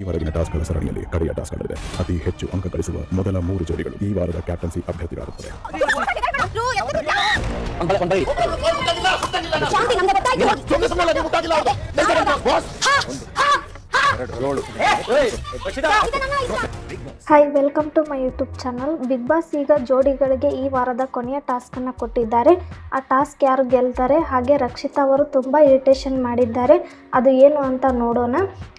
ಈ ವರೆಗಿನ ಟಾಸ್ಕ್ಗಳ ಸರಣಿಯಲ್ಲಿ ಕಡೆಯ ಟಾಸ್ಕ್ ಆಗಿದೆ ಅತಿ ಹೆಚ್ಚು ಅಂಕ ಗಳಿಸುವ ಮೊದಲ ಮೂರು ಜೋಡಿಗಳು ಈ ವಾರದ captaincy ಅಭ್ಯರ್ಥಿಗಳಾಗುತ್ತದೆ hi welcome to my YouTube channel Big Boss ಈಗ ಜೋಡಿಗಳಿಗೆ ಈ ವಾರದ ಕೊನೆಯ ಟಾಸ್ಕನ್ನು ಕೊಟ್ಟಿದ್ದಾರೆ. ಆ ಟಾಸ್ಕ್ ಯಾರು ಗೆಲ್ತಾರೆ? ಹಾಗೆ ರಕ್ಷಿತಾ ಅವರು ತುಂಬ ಇರಿಟೇಷನ್ ಮಾಡಿದ್ದಾರೆ. ಅದು ಏನು ಅಂತ ನೋಡೋಣ.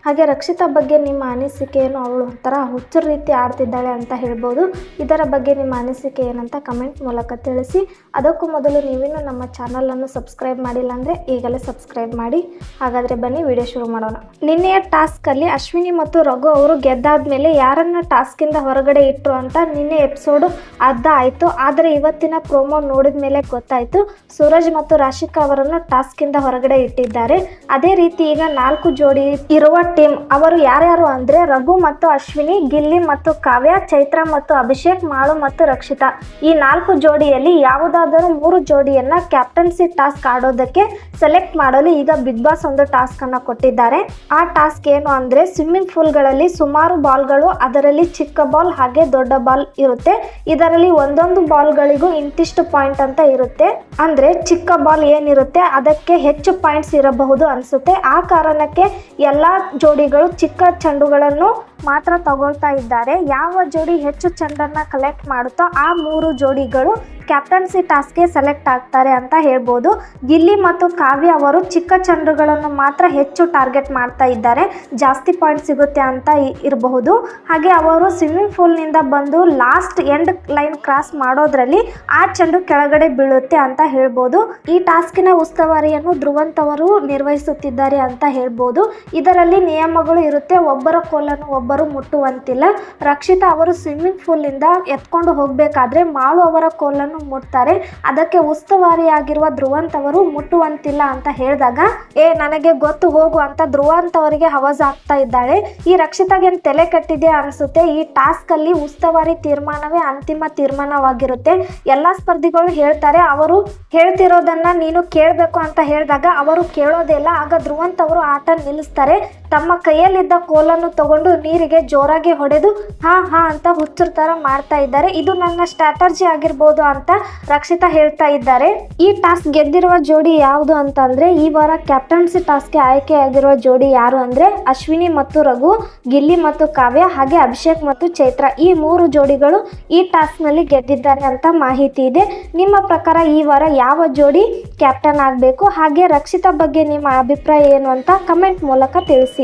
ಹಾಗೆ ರಕ್ಷಿತಾ ಬಗ್ಗೆ ನಿಮ್ಮ ಅನಿಸಿಕೆ ಏನು ಅವಳು ಒಂಥರ ಹುಚ್ಚರ ರೀತಿ ಆಡ್ತಿದ್ದಾಳೆ ಅಂತ ಹೇಳ್ಬೋದು. ಇದರ ಬಗ್ಗೆ ನಿಮ್ಮ ಅನಿಸಿಕೆ ಏನಂತ ಕಮೆಂಟ್ ಮೂಲಕ ತಿಳಿಸಿ. ಅದಕ್ಕೂ ಮೊದಲು ನೀವಿನ್ನೂ ನಮ್ಮ ಚಾನಲನ್ನು ಸಬ್ಸ್ಕ್ರೈಬ್ ಮಾಡಿಲ್ಲ ಅಂದರೆ ಈಗಲೇ ಸಬ್ಸ್ಕ್ರೈಬ್ ಮಾಡಿ. ಹಾಗಾದರೆ ಬನ್ನಿ ವಿಡಿಯೋ ಶುರು ಮಾಡೋಣ. ನಿನ್ನೆಯ ಟಾಸ್ಕಲ್ಲಿ ಅಶ್ವಿನಿ ಮತ್ತು ರಘು ಅವರು ಗೆದ್ದಾದ ಮೇಲೆ ಯಾರನ್ನು ಟಾಸ್ಕಿಂದ ಹೊರಗಡೆ ಇಟ್ಟರು ಅಂತ ನಿನ್ನೆ ಎಪಿಸೋಡು ಅರ್ಧ ಆಯಿತು. ಆದರೆ ಇವತ್ತಿನ ಪ್ರೋಮೋ ನೋಡಿದ ಮೇಲೆ ಗೊತ್ತಾಯಿತು. ಸೂರಜ್ ಮತ್ತು ರಾಶಿಕಾ ಅವರನ್ನು ಟಾಸ್ಕಿಂದ ಹೊರಗಡೆ ಇಟ್ಟಿದ್ದಾರೆ. ಅದೇ ರೀತಿ ಈಗ ನಾಲ್ಕು ಜೋಡಿ ಇರುವ ಟೀಮ್. ಅವರು ಯಾರ್ಯಾರು ಅಂದ್ರೆ ರಘು ಮತ್ತು ಅಶ್ವಿನಿ, ಗಿಲ್ಲಿ ಮತ್ತು ಕಾವ್ಯ, ಚೈತ್ರ ಮತ್ತು ಅಭಿಷೇಕ್, ಮಾಳು ಮತ್ತು ರಕ್ಷಿತಾ. ಈ ನಾಲ್ಕು ಜೋಡಿಯಲ್ಲಿ ಯಾವುದಾದರೂ ಮೂರು ಜೋಡಿಯನ್ನ ಕ್ಯಾಪ್ಟನ್ಸಿ ಟಾಸ್ಕ್ ಆಡೋದಕ್ಕೆ ಸೆಲೆಕ್ಟ್ ಮಾಡಲು ಈಗ ಬಿಗ್ ಬಾಸ್ ಒಂದು ಟಾಸ್ಕ್ ಅನ್ನ ಕೊಟ್ಟಿದ್ದಾರೆ. ಆ ಟಾಸ್ಕ್ ಏನು ಅಂದ್ರೆ ಸ್ವಿಮ್ಮಿಂಗ್ ಪೂಲ್ಗಳಲ್ಲಿ ಸುಮಾರು ಬಾಲ್ಗಳು, ಅದರಲ್ಲಿ ಚಿಕ್ಕ ಬಾಲ್ ಹಾಗೆ ದೊಡ್ಡ ಬಾಲ್ ಇರುತ್ತೆ. ಇದರಲ್ಲಿ ಒಂದೊಂದು ಬಾಲ್ಗಳಿಗೂ ಇಂತಿಷ್ಟು ಪಾಯಿಂಟ್ ಅಂತ ಇರುತ್ತೆ. ಅಂದ್ರೆ ಚಿಕ್ಕ ಬಾಲ್ ಏನಿರುತ್ತೆ, ಅದಕ್ಕೆ ಹೆಚ್ಚು ಪಾಯಿಂಟ್ಸ್ ಇರಬಹುದು ಅನಿಸುತ್ತೆ. ಆ ಕಾರಣಕ್ಕೆ ಎಲ್ಲ ಜೋಡಿಗಳು ಚಿಕ್ಕ ಚೆಂಡುಗಳನ್ನು ಮಾತ್ರ ತಗೊಳ್ತಾ ಇದ್ದಾರೆ. ಯಾವ ಜೋಡಿ ಹೆಚ್ಚು ಚೆಂಡನ್ನ ಕಲೆಕ್ಟ್ ಮಾಡುತ್ತೋ ಆ ಮೂರು ಜೋಡಿಗಳು ಕ್ಯಾಪ್ಟನ್ಸಿ ಟಾಸ್ಕ್ಗೆ ಸೆಲೆಕ್ಟ್ ಆಗ್ತಾರೆ ಅಂತ ಹೇಳ್ಬೋದು. ಗಿಲ್ಲಿ ಮತ್ತು ಕಾವ್ಯ ಅವರು ಚಿಕ್ಕ ಚೆಂಡುಗಳನ್ನು ಮಾತ್ರ ಹೆಚ್ಚು ಟಾರ್ಗೆಟ್ ಮಾಡ್ತಾ ಇದ್ದಾರೆ. ಜಾಸ್ತಿ ಪಾಯಿಂಟ್ ಸಿಗುತ್ತೆ ಅಂತ ಇರಬಹುದು. ಹಾಗೆ ಅವರು ಸ್ವಿಮ್ಮಿಂಗ್ ಪೂಲ್ನಿಂದ ಬಂದು ಲಾಸ್ಟ್ ಎಂಡ್ ಲೈನ್ ಕ್ರಾಸ್ ಮಾಡೋದ್ರಲ್ಲಿ ಆ ಚೆಂಡು ಕೆಳಗಡೆ ಬೀಳುತ್ತೆ ಅಂತ ಹೇಳ್ಬೋದು. ಈ ಟಾಸ್ಕಿನ ಉಸ್ತುವಾರಿಯನ್ನು ಧ್ರುವಂತವರು ನಿರ್ವಹಿಸುತ್ತಿದ್ದಾರೆ ಅಂತ ಹೇಳ್ಬೋದು. ಇದರಲ್ಲಿ ನಿಯಮಗಳು ಇರುತ್ತೆ. ಒಬ್ಬರ ಕೋಲನ್ನು ಒಬ್ಬರು ಮುಟ್ಟುವಂತಿಲ್ಲ. ರಕ್ಷಿತಾ ಅವರು ಸ್ವಿಮ್ಮಿಂಗ್ ಪೂಲಿಂದ ಎತ್ಕೊಂಡು ಹೋಗಬೇಕಾದ್ರೆ ಮಾಳು ಅವರ ಕೋಲನ್ನು ಮುಟ್ತಾರೆ. ಅದಕ್ಕೆ ಉಸ್ತುವಾರಿಯಾಗಿರುವ ಧ್ರುವಂತ್ ಅವರು ಮುಟ್ಟುವಂತಿಲ್ಲ ಅಂತ ಹೇಳಿದಾಗ, ಏ, ನನಗೆ ಗೊತ್ತು, ಹೋಗು ಅಂತ ಧ್ರುವಂತ್ ಅವರಿಗೆ ಹವಾಜ್ ಆಗ್ತಾ ಇದ್ದಾಳೆ. ಈ ರಕ್ಷಿತಾಗೆ ತಲೆ ಕಟ್ಟಿದೆ ಅನಿಸುತ್ತೆ? ಈ ಟಾಸ್ಕ್ ಅಲ್ಲಿ ಉಸ್ತುವಾರಿ ತೀರ್ಮಾನವೇ ಅಂತಿಮ ತೀರ್ಮಾನವಾಗಿರುತ್ತೆ. ಎಲ್ಲಾ ಸ್ಪರ್ಧಿಗಳು ಹೇಳ್ತಾರೆ, ಅವರು ಹೇಳ್ತಿರೋದನ್ನ ನೀನು ಕೇಳಬೇಕು ಅಂತ ಹೇಳಿದಾಗ, ಅವರು ಕೇಳೋದೇ ಇಲ್ಲ. ಆಗ ಧ್ರುವಂತ್ ಅವರು ಆಟ ನಿಲ್ಲಿಸ್ತಾರೆ. ತಮ್ಮ ಕೈಯಲ್ಲಿದ್ದ ಕೋಲನ್ನು ತಗೊಂಡು ನೀರಿಗೆ ಜೋರಾಗಿ ಹೊಡೆದು, ಹಾ ಹಾ ಅಂತ ಹುಚ್ಚರ ತರ ಮಾಡ್ತಾ ಇದ್ದಾರೆ. ಇದು ನನ್ನ ಸ್ಟ್ರಾಟರ್ಜಿ ಆಗಿರ್ಬೋದು ಅಂತ ರಕ್ಷಿತಾ ಹೇಳ್ತಾ ಇದ್ದಾರೆ. ಈ ಟಾಸ್ಕ್ ಗೆದ್ದಿರುವ ಜೋಡಿ ಯಾವುದು ಅಂತಂದ್ರೆ, ಈ ವಾರ ಕ್ಯಾಪ್ಟನ್ಸಿ ಟಾಸ್ಕ್ಗೆ ಆಯ್ಕೆಯಾಗಿರುವ ಜೋಡಿ ಯಾರು ಅಂದ್ರೆ, ಅಶ್ವಿನಿ ಮತ್ತು ರಘು, ಗಿಲ್ಲಿ ಮತ್ತು ಕಾವ್ಯ, ಹಾಗೆ ಅಭಿಷೇಕ್ ಮತ್ತು ಚೈತ್ರ. ಈ ಮೂರು ಜೋಡಿಗಳು ಈ ಟಾಸ್ಕ್ನಲ್ಲಿ ಗೆದ್ದಿದ್ದಾರೆ ಅಂತ ಮಾಹಿತಿ ಇದೆ. ನಿಮ್ಮ ಪ್ರಕಾರ ಈ ವಾರ ಯಾವ ಜೋಡಿ ಕ್ಯಾಪ್ಟನ್ ಆಗಬೇಕು? ಹಾಗೆ ರಕ್ಷಿತಾ ಬಗ್ಗೆ ನಿಮ್ಮ ಅಭಿಪ್ರಾಯ ಏನು ಅಂತ ಕಮೆಂಟ್ ಮೂಲಕ ತಿಳಿಸಿ.